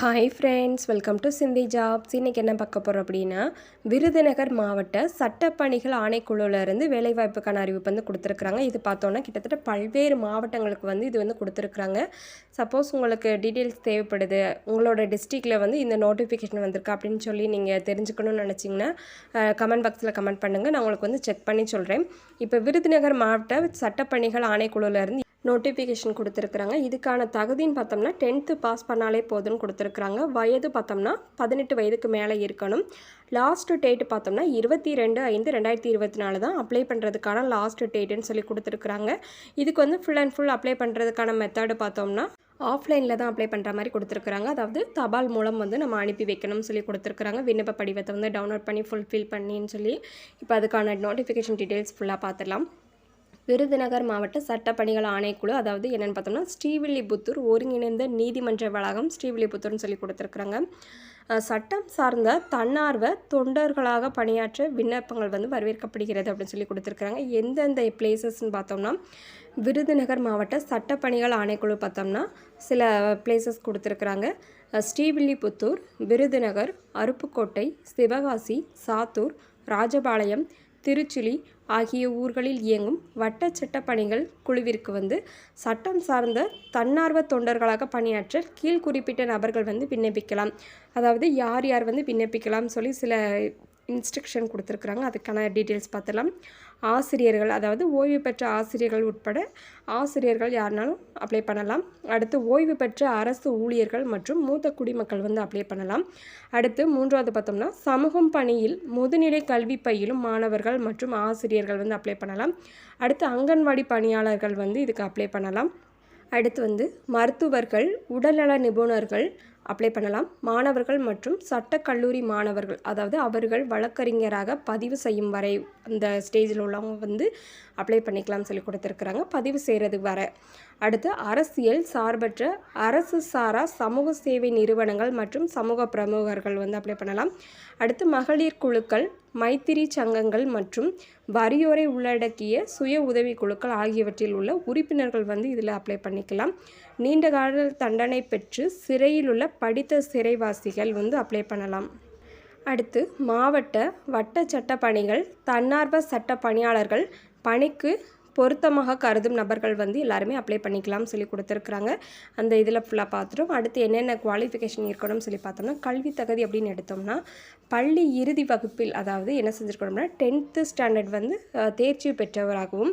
Hi friends welcome to சிந்தி jobs இன்றைக்கி என்ன பார்க்க போகிறோம் அப்படின்னா விருதுநகர் மாவட்ட சட்டப்பணிகள் ஆணைக்குழுவிலேருந்து வேலைவாய்ப்புக்கான அறிவிப்பு வந்து கொடுத்துருக்குறாங்க. இது பார்த்தோன்னா கிட்டத்தட்ட பல்வேறு மாவட்டங்களுக்கு வந்து இது வந்து கொடுத்துருக்குறாங்க. சப்போஸ் உங்களுக்கு டீட்டெயில்ஸ் தேவைப்படுது உங்களோட டிஸ்ட்ரிக்டில் வந்து இந்த நோட்டிஃபிகேஷன் வந்திருக்கா அப்படின்னு சொல்லி நீங்கள் தெரிஞ்சுக்கணும்னு நினச்சிங்கன்னா கமெண்ட் பாக்ஸில் கமெண்ட் பண்ணுங்கள் நான் உங்களுக்கு வந்து செக் பண்ணி சொல்கிறேன் இப்போ விருதுநகர் மாவட்ட சட்டப்பணிகள் ஆணைக்குழுவிலேருந்து நோட்டிஃபிகேஷன் கொடுத்துருக்குறாங்க. இதுக்கான தகுதின்னு பார்த்தோம்னா டென்த்து பாஸ் பண்ணாலே போதும்னு கொடுத்துருக்குறாங்க. வயது பார்த்தோம்னா பதினெட்டு வயதுக்கு மேலே இருக்கணும். லாஸ்ட்டு டேட் பார்த்தோம்னா இருபத்தி ரெண்டு ஐந்து ரெண்டாயிரத்தி இருபத்தி நாலு தான் அப்ளை பண்ணுறதுக்கான லாஸ்ட் டேட்டுன்னு சொல்லி கொடுத்துருக்குறாங்க. இதுக்கு வந்து ஃபுல் அண்ட் ஃபுல் அப்ளை பண்ணுறதுக்கான மெத்தடு பார்த்தோம்னா ஆஃப்லைனில் தான் அப்ளை பண்ணுற மாதிரி கொடுத்துருக்குறாங்க. அதாவது தபால் மூலம் வந்து நம்ம அனுப்பி வைக்கணும்னு சொல்லி கொடுத்துருக்குறாங்க. விண்ணப்ப படிவத்தை வந்து டவுன்லோட் பண்ணி ஃபுல்ஃபில் பண்ணின்னு சொல்லி இப்போ அதுக்கான நோட்டிஃபிகேஷன் டீட்டெயில்ஸ் ஃபுல்லாக பார்த்துடலாம். விருதுநகர் மாவட்ட சட்டப்பணிகள் ஆணைக்குழு அதாவது என்னென்னு பார்த்தோம்னா ஸ்ரீவில்லிபுத்தூர் ஒருங்கிணைந்த நீதிமன்ற வளாகம் ஸ்ரீவில்லிபுத்தூர்னு சொல்லி கொடுத்துருக்குறாங்க. சட்டம் சார்ந்த தன்னார்வ தொண்டர்களாக பணியாற்ற விண்ணப்பங்கள் வந்து வரவேற்கப்படுகிறது அப்படின்னு சொல்லி கொடுத்துருக்குறாங்க. எந்தெந்த பிளேசஸ்ன்னு பார்த்தோம்னா விருதுநகர் மாவட்ட சட்டப்பணிகள் ஆணைக்குழு பார்த்தோம்னா சில பிளேசஸ் கொடுத்துருக்குறாங்க. ஸ்ரீவில்லிபுத்தூர் விருதுநகர் அருப்புக்கோட்டை சிவகாசி சாத்தூர் ராஜபாளையம் திருச்சுழி ஆகிய ஊர்களில் இயங்கும் வட்ட சட்டப்பணிகள் குழுவிற்கு வந்து சட்டம் சார்ந்த தன்னார்வ தொண்டர்களாக பணியாற்ற கீழ் குறிப்பிட்ட நபர்கள் வந்து விண்ணப்பிக்கலாம். அதாவது யார் யார் வந்து விண்ணப்பிக்கலாம் சொல்லி சில இன்ஸ்ட்ரக்ஷன் கொடுத்துருக்குறாங்க. அதுக்கான டீட்டெயில்ஸ் பார்த்துலாம் ஆசிரியர்கள் அதாவது ஓய்வு பெற்ற ஆசிரியர்கள் உட்பட ஆசிரியர்கள் யாருனாலும் அப்ளை பண்ணலாம். அடுத்து ஓய்வு பெற்ற அரசு ஊழியர்கள் மற்றும் மூத்த குடிமக்கள் வந்து அப்ளை பண்ணலாம். அடுத்து மூன்றாவது பார்த்தோம்னா சமூகம் பணியில் முதுநிலை கல்வி பயிலும் மாணவர்கள் மற்றும் ஆசிரியர்கள் வந்து அப்ளை பண்ணலாம். அடுத்து அங்கன்வாடி பணியாளர்கள் வந்து இதுக்கு அப்ளை பண்ணலாம். அடுத்து வந்து மருத்துவர்கள் உடல்நல நிபுணர்கள் அப்ளை பண்ணலாம். மாணவர்கள் மற்றும் சட்டக்கல்லூரி மாணவர்கள் அதாவது அவர்கள் வழக்கறிஞராக பதிவு செய்யும் வரை அந்த ஸ்டேஜில் உள்ளவங்க வந்து அப்ளை பண்ணிக்கலாம்னு சொல்லி கொடுத்துருக்குறாங்க. பதிவு செய்கிறது வர. அடுத்து அரசியல் சார்பற்ற அரசு சாரா சமூக சேவை நிறுவனங்கள் மற்றும் சமூக பிரமுகர்கள் வந்து அப்ளை பண்ணலாம். அடுத்து மகளிர் குழுக்கள் மைத்திரி சங்கங்கள் மற்றும் வறியோரை உள்ளடக்கிய சுய உதவி குழுக்கள் ஆகியவற்றில் உள்ள உறுப்பினர்கள் வந்து இதில் அப்ளை பண்ணிக்கலாம். நீண்ட கால தண்டனை பெற்று சிறையில் உள்ள படித்த சிறைவாசிகள் வந்து அப்ளை பண்ணலாம். அடுத்து மாவட்ட வட்ட சட்ட பணிகள் தன்னார்வ சட்ட பணியாளர்கள் பணிக்கு பொருத்தமாக கருதும் நபர்கள் வந்து எல்லாருமே அப்ளை பண்ணிக்கலாம்னு சொல்லி கொடுத்துருக்குறாங்க. அந்த இதில் ஃபுல்லாக பார்த்துட்டோம். அடுத்து என்னென்ன குவாலிஃபிகேஷன் இருக்கணும்னு சொல்லி பார்த்தோம்னா கல்வி தகுதி அப்படின்னு எடுத்தோம்னா பள்ளி இறுதி வகுப்பில் அதாவது என்ன செஞ்சுருக்கணும்னா டென்த்து ஸ்டாண்டர்ட் வந்து தேர்ச்சி பெற்றவராகவும்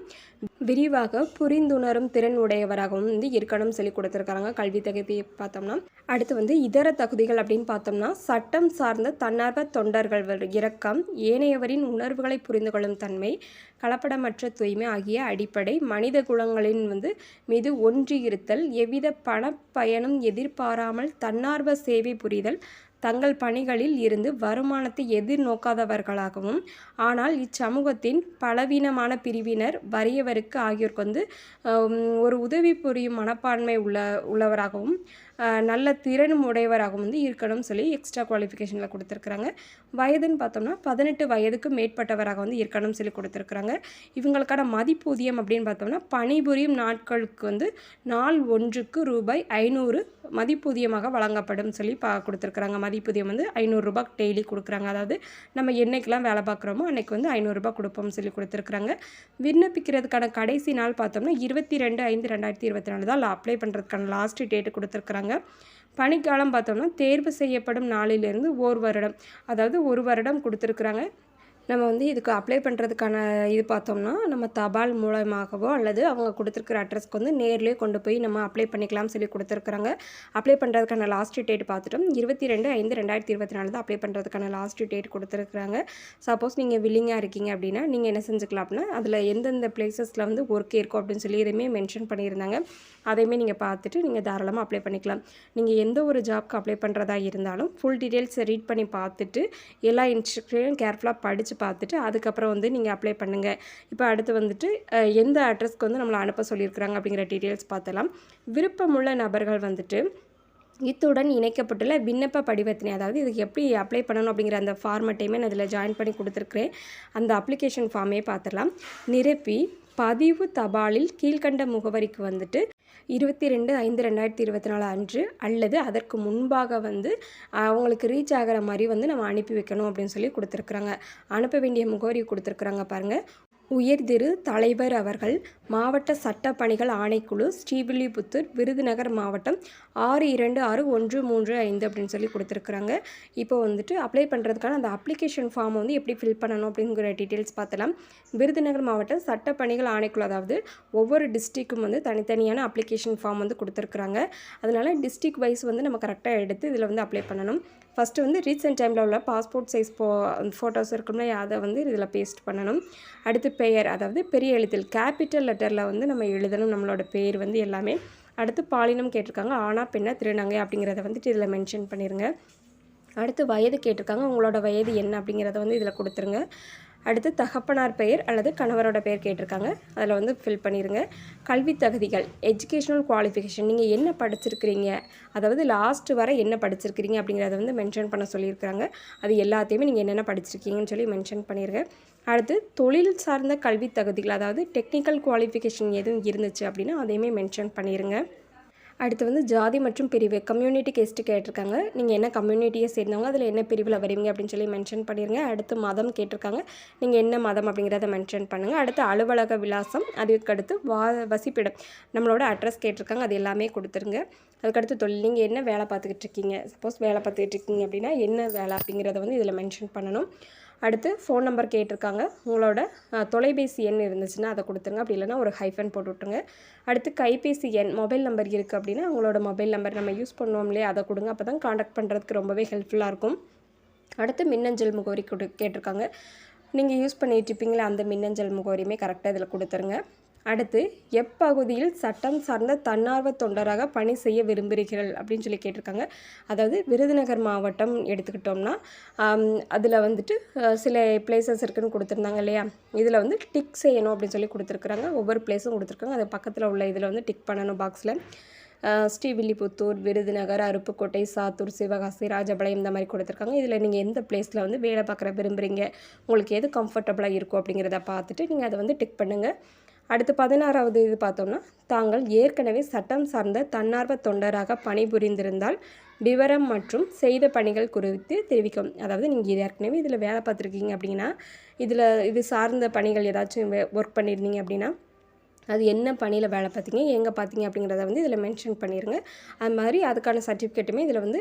விரிவாக புரிந்துணரும் திறன் உடையவராகவும் வந்து இருக்கணும்னு சொல்லி கொடுத்துருக்காங்க கல்வி தகுதி பார்த்தோம்னா அடுத்து வந்து இதர தகுதிகள் அப்படின்னு பார்த்தோம்னா சட்டம் சார்ந்த தன்னார்வ தொண்டர்கள் இறக்கம் இரக்கம் ஏனையவரின் உணர்வுகளை புரிந்து கொள்ளும் தன்மை கலப்படமற்ற தூய்மை ஆகிய அடிப்படை மனித குலங்களின் வந்து மீது ஒன்றியிருத்தல் எவ்வித பணப்பயனும் எதிர்பாராமல் தன்னார்வ சேவை புரிதல் தங்கள் பணிகளில் இருந்து வருமானத்தை எதிர்நோக்காதவர்களாகவும் ஆனால் இச்சமூகத்தின் பலவீனமான பிரிவினர் வறியவருக்கு ஆகியோருக்கு வந்து ஒரு உதவி புரியும் மனப்பான்மை உள்ள உள்ளவராகவும் நல்ல திறனும் உடையவராகவும் வந்து இருக்கணும்னு சொல்லி எக்ஸ்ட்ரா குவாலிஃபிகேஷனில் கொடுத்துருக்குறாங்க. வயதுன்னு பார்த்தோம்னா பதினெட்டு வயதுக்கு மேற்பட்டவராக வந்து இருக்கணும்னு சொல்லி கொடுத்துருக்குறாங்க. இவங்களுக்கான மதிப்பூதியம் அப்படின்னு பார்த்தோம்னா பணிபுரியும் நாட்களுக்கு வந்து நாள் ஒன்றுக்கு ரூபாய் ஐநூறு மதிப்பூதியமாக வழங்கப்படும் சொல்லி பா கொடுத்துருக்குறாங்க. மதிப்பூதியம் வந்து ஐநூறுரூபா டெய்லி கொடுக்குறாங்க. அதாவது நம்ம என்னைக்கெல்லாம் வேலை பார்க்குறோமோ அன்றைக்கி வந்து ஐநூறுரூபா கொடுப்போம்னு சொல்லி கொடுத்துருக்குறாங்க. விண்ணப்பிக்கிறதுக்கான கடைசி நாள் பார்த்தோம்னா இருபத்தி ரெண்டு ஐந்து ரெண்டாயிரத்தி இருபத்தி நாலு தான் அப்ளை பண்ணுறதுக்கான லாஸ்ட் டேட்டு கொடுத்துருக்குறாங்க. பணிக்காலம் பார்த்தோம்னா தேர்வு செய்யப்படும் நாளிலிருந்து ஓர் வருடம் அதாவது ஒரு வருடம் கொடுத்துருக்குறாங்க. நம்ம வந்து இதுக்கு அப்ளை பண்ணுறதுக்கான இது பார்த்தோம்னா நம்ம தபால் மூலமாகவோ அல்லது அவங்க கொடுத்துருக்குற அட்ரஸ்க்கு வந்து நேர்லேயே கொண்டு போய் நம்ம அப்ளை பண்ணிக்கலாம்னு சொல்லி கொடுத்துருக்குறாங்க. அப்ளை பண்ணுறதுக்கான லாஸ்ட் டேட் பார்த்துட்டோம். இருபத்தி ரெண்டு ஐந்து ரெண்டாயிரத்தி இருபத்தி நாலு தான் அப்ளை பண்ணுறதுக்கான லாஸ்ட் டேட் கொடுத்துருக்குறாங்க. சப்போஸ் நீங்கள் வில்லிங்காக இருக்கீங்க அப்படின்னா நீங்கள் என்ன செஞ்சுக்கலாம் அப்படின்னா அதில் எந்தெந்த பிளேசஸில் வந்து ஒர்க் இருக்கும் அப்படின்னு சொல்லி எதுவுமே மென்ஷன் பண்ணியிருந்தாங்க. அதையுமே நீங்கள் பார்த்துட்டு நீங்கள் தாராளமாக அப்ளை பண்ணிக்கலாம். நீங்கள் எந்த ஒரு ஜாப்க்கு அப்ளை பண்ணுறதா இருந்தாலும் ஃபுல் டீட்டெயில்ஸ் ரீட் பண்ணி பார்த்துட்டு எல்லா இன்ஸ்ட்ரக்ஷனையும் கேர்ஃபுல்லாக படித்து பார்த்துட்டு அதுக்கப்புறம் வந்து நீங்கள் அப்ளை பண்ணுங்கள் இப்போ அடுத்து வந்துட்டு எந்த அட்ரஸ்க்கு வந்து நம்மளை அனுப்ப சொல்லியிருக்கிறாங்க அப்படிங்கிற டீட்டெயில்ஸ் பார்த்தலாம். விருப்பமுள்ள நபர்கள் வந்துட்டு இத்துடன் இணைக்கப்பட்டுள்ள விண்ணப்ப படிவத்தினை அதாவது இதுக்கு எப்படி அப்ளை பண்ணணும் அப்படிங்கிற அந்த ஃபார்மெட்டையுமே நான் இதில் ஜாயின் பண்ணி கொடுத்துருக்குறேன். அந்த அப்ளிகேஷன் ஃபார்மே பார்த்துடலாம். நிரப்பி பதிவு தபாலில் கீழ்க்கண்ட முகவரிக்கு வந்துட்டு இருபத்தி ரெண்டு ஐந்து ரெண்டாயிரத்தி இருபத்தி நாலு அன்று அல்லது அதற்கு முன்பாக வந்து அவங்களுக்கு ரீச் ஆகிற மாதிரி வந்து நம்ம அனுப்பி வைக்கணும் அப்படின்னு சொல்லி கொடுத்துருக்குறாங்க. அனுப்ப வேண்டிய முகவரி கொடுத்துருக்குறாங்க பாருங்கள் உயர்திரு தலைவர் அவர்கள் மாவட்ட சட்டப்பணிகள் ஆணைக்குழு ஸ்ரீவில்லிபுத்தூர் விருதுநகர் மாவட்டம் ஆறு இரண்டு ஆறு ஒன்று மூன்று ஐந்து அப்படின்னு சொல்லி கொடுத்துருக்குறாங்க. இப்போ வந்துட்டு அப்ளை பண்ணுறதுக்கான அந்த அப்ளிகேஷன் ஃபார்ம் வந்து எப்படி ஃபில் பண்ணணும் அப்படிங்கிற டீட்டெயில்ஸ் பார்த்தலாம். விருதுநகர் மாவட்ட சட்டப்பணிகள் ஆணைக்குழு அதாவது ஒவ்வொரு டிஸ்ட்ரிக்கும் வந்து தனித்தனியான அப்ளிகேஷன் ஃபார்ம் வந்து கொடுத்துருக்குறாங்க. அதனால் டிஸ்ட்ரிக் வைஸ் வந்து நம்ம கரெக்டாக எடுத்து இதில் வந்து அப்ளை பண்ணணும். ஃபஸ்ட்டு வந்து ரீசெண்ட் டைமில் உள்ள பாஸ்போர்ட் சைஸ் போ ஃபோட்டோஸ் இருக்கும்ல அதை வந்து இதில் பேஸ்ட் பண்ணணும். அடுத்து பெயர் அதாவது பெரிய எழுத்தில் கேபிட்டல் லெட்டரில் வந்து நம்ம எழுதணும் நம்மளோட பேர் வந்து எல்லாமே. அடுத்து பாலினம் கேட்டிருக்காங்க ஆனா பெண்ணா திருநங்கை அப்படிங்கிறத வந்துட்டு இதில் மென்ஷன் பண்ணிடுங்க அடுத்து வயது கேட்டிருக்காங்க உங்களோட வயது என்ன அப்படிங்கிறத வந்து இதில் கொடுத்துருங்க. அடுத்து தகப்பனார் பெயர் அல்லது கணவரோட பெயர் கேட்டிருக்காங்க. அதில் வந்து ஃபில் பண்ணிடுங்க கல்வி தகுதிகள் எஜுகேஷ்னல் குவாலிஃபிகேஷன் நீங்கள் என்ன படிச்சிருக்கிறீங்க? அதாவது லாஸ்ட் வரை என்ன படிச்சிருக்கிறீங்க அப்படிங்கிறத வந்து மென்ஷன் பண்ண சொல்லியிருக்கிறாங்க. அது எல்லாத்தையுமே நீங்கள் என்னென்ன படிச்சிருக்கீங்கன்னு சொல்லி மென்ஷன் பண்ணிடுங்க அடுத்து தொழில் சார்ந்த கல்வி தகுதிகள் அதாவது டெக்னிக்கல் குவாலிஃபிகேஷன் எதுவும் இருந்துச்சு அப்படின்னா அதையுமே மென்ஷன் பண்ணிடுங்க அடுத்து வந்து ஜாதி மற்றும் பிரிவு கம்யூனிட்டி கெஸ்ட்டு கேட்டிருக்காங்க. நீங்கள் என்ன கம்யூனிட்டியை சேர்ந்தவங்க அதில் என்ன பிரிவில் வருவீங்க அப்படின்னு சொல்லி மென்ஷன் பண்ணிடுங்க அடுத்து மதம் கேட்டிருக்காங்க. நீங்கள் என்ன மதம் அப்படிங்கிறத மென்ஷன் பண்ணுங்கள் அடுத்து அலுவலக விலாசம் அதுக்கடுத்து வா வசிப்பிடம். நம்மளோட அட்ரஸ் கேட்டிருக்காங்க. அது எல்லாமே கொடுத்துருங்க. அதுக்கடுத்து தொழில் நீங்கள் என்ன வேலை பார்த்துக்கிட்டு இருக்கீங்க? சப்போஸ் வேலை பார்த்துக்கிட்டு இருக்கீங்க அப்படின்னா என்ன வேலை அப்படிங்கிறத வந்து இதில் மென்ஷன் பண்ணணும். அடுத்து ஃபோன் நம்பர் கேட்டிருக்காங்க. உங்களோட தொலைபேசி எண் இருந்துச்சுன்னா அதை கொடுத்துருங்க. அப்படி இல்லைனா ஒரு ஹைஃபன் போட்டு விட்ருங்க அடுத்து கைபேசி எண் மொபைல் நம்பர் இருக்குது அப்படின்னா உங்களோட மொபைல் நம்பர் நம்ம யூஸ் பண்ணுவோம் இல்லையா? அதை கொடுங்க. அப்போ தான் காண்டாக்ட் பண்ணுறதுக்கு ரொம்பவே ஹெல்ப்ஃபுல்லாக இருக்கும். அடுத்து மின்னஞ்சல் முகவரி கொடு கேட்டிருக்காங்க. நீங்கள் யூஸ் பண்ணிகிட்டு இருப்பீங்களே அந்த மின்னஞ்சல் முகவரியுமே கரெக்டாக இதில் கொடுத்துருங்க. அடுத்து எப்பகுதியில் சட்டம் சார்ந்த தன்னார்வ தொண்டராக பணி செய்ய விரும்புகிறீர்கள் அப்படின்னு சொல்லி கேட்டிருக்காங்க. அதாவது விருதுநகர் மாவட்டம் எடுத்துக்கிட்டோம்னா அதில் வந்துட்டு சில பிளேசஸ் இருக்குதுன்னு கொடுத்துருந்தாங்க இல்லையா? இதில் வந்து டிக் செய்யணும் அப்படின்னு சொல்லி கொடுத்துருக்குறாங்க. ஒவ்வொரு பிளேஸும் கொடுத்துருக்காங்க. அது பக்கத்தில் உள்ள இதில் வந்து டிக் பண்ணணும் பாக்ஸில் ஸ்ரீவில்லிபுத்தூர் விருதுநகர் அருப்புக்கோட்டை சாத்தூர் சிவகாசி ராஜபாளையம் இந்த மாதிரி கொடுத்துருக்காங்க. இதில் நீங்கள் எந்த பிளேஸில் வந்து வேலை பார்க்குற விரும்புகிறீங்க உங்களுக்கு எது கம்ஃபர்டபுளாக இருக்கும் அப்படிங்கிறத பார்த்துட்டு நீங்கள் அதை வந்து டிக் பண்ணுங்கள் அடுத்து பதினாறாவது இது பார்த்தோம்னா தாங்கள் ஏற்கனவே சட்டம் சார்ந்த தன்னார்வ தொண்டராக பணிபுரிந்திருந்தால் விவரம் மற்றும் செய்த பணிகள் குறித்து தெரிவிக்கும். அதாவது நீங்கள் ஏற்கனவே இதில் வேலை பார்த்துருக்கீங்க அப்படின்னா இதில் இது சார்ந்த பணிகள் ஏதாச்சும் ஒர்க் பண்ணியிருந்தீங்க அப்படின்னா அது என்ன பணியில் வேலை பார்த்தீங்க எங்கே பார்த்தீங்க அப்படிங்கிறத வந்து இதில் மென்ஷன் பண்ணிடுங்க அது மாதிரி அதுக்கான சர்டிஃபிகேட்டுமே இதில் வந்து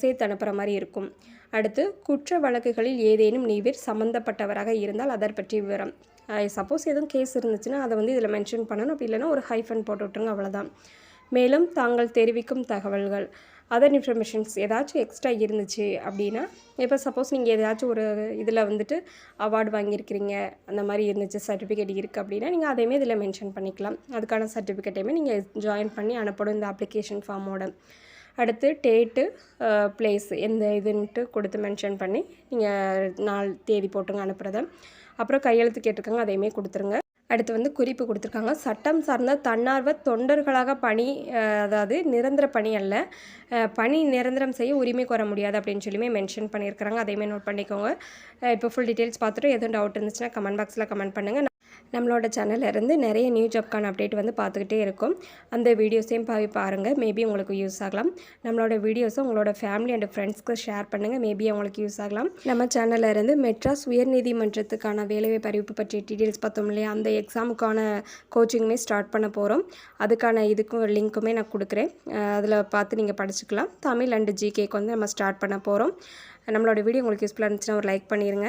சேர்த்து அனுப்புகிற மாதிரி இருக்கும். அடுத்து குற்ற வழக்குகளில் ஏதேனும் நீவிர் சம்மந்தப்பட்டவராக இருந்தால் அதை பற்றிய விவரம். சப்போஸ் எதுவும் கேஸ் இருந்துச்சுன்னா அதை வந்து இதில் மென்ஷன் பண்ணணும். அப்படி இல்லைன்னா ஒரு ஹைஃபன் போட்டு விட்ருங்க அவ்வளோதான் மேலும் தாங்கள் தெரிவிக்கும் தகவல்கள் அதர் இன்ஃபர்மேஷன்ஸ் ஏதாச்சும் எக்ஸ்ட்ரா இருந்துச்சு அப்படின்னா இப்போ சப்போஸ் நீங்கள் ஏதாச்சும் ஒரு இதில் வந்துட்டு அவார்டு வாங்கியிருக்கிறீங்க அந்த மாதிரி இருந்துச்சு சர்டிஃபிகேட் இருக்குது அப்படின்னா நீங்கள் அதையுமே இதில் மென்ஷன் பண்ணிக்கலாம். அதுக்கான சர்டிஃபிகேட்டையுமே நீங்கள் ஜாயின் பண்ணி அனுப்படும் இந்த அப்ளிகேஷன் ஃபார்மோட அடுத்து டேட்டு ப்ளேஸ் எந்த இதுன்ட்டு கொடுத்து மென்ஷன் பண்ணி நீங்கள் நாள் தேதி போட்டுங்க அனுப்புகிறத அப்புறம் கையெழுத்து கேட்டிருக்காங்க அதையுமே கொடுத்துருங்க. அடுத்து வந்து குறிப்பு கொடுத்துருக்காங்க. சட்டம் சார்ந்த தன்னார்வ தொண்டர்களாக பணி அதாவது நிரந்தர பணி அல்ல. பணி நிரந்தரம் செய்ய உரிமை கோர முடியாது அப்படின்னு சொல்லியுமே மென்ஷன் பண்ணியிருக்கிறாங்க. அதையுமே நோட் பண்ணிக்கோங்க. இப்போ ஃபுல் டீட்டெயில்ஸ் பார்த்துட்டு எதுவும் டவுட் இருந்துச்சுன்னா கமெண்ட் பாக்ஸில் கமெண்ட் பண்ணுங்கள் நம்மளோட சேனல்லேருந்து நிறைய நியூ ஜாப்க்கான அப்டேட் வந்து பார்த்துக்கிட்டே இருக்கும். அந்த வீடியோஸையும் போய் பாருங்கள் மேபி உங்களுக்கு யூஸ் ஆகலாம். நம்மளோட வீடியோஸை உங்களோட ஃபேமிலி அண்ட் ஃப்ரெண்ட்ஸ்க்கு ஷேர் பண்ணுங்கள் மேபி அவங்களுக்கு யூஸ் ஆகலாம். நம்ம சேனல்லேருந்து மெட்ராஸ் உயர்நீதிமன்றத்துக்கான வேலைவாய்ப்பு அறிவிப்பு பற்றிய டீட்டெயில்ஸ் பார்த்தோம் இல்லையா? அந்த எக்ஸாமுக்கான கோச்சிங்குமே ஸ்டார்ட் பண்ண போகிறோம் அதுக்கான இதுக்கும் லிங்க்குமே நான் கொடுக்குறேன். அதில் பார்த்து நீங்கள் படிச்சுக்கலாம். தமிழ் அண்டு ஜிகேக்கு வந்து நம்ம ஸ்டார்ட் பண்ண போகிறோம் நம்மளோட வீடியோ உங்களுக்கு யூஸ்ஃபுல்லாக இருந்துச்சுன்னா ஒரு லைக் பண்ணிடுங்க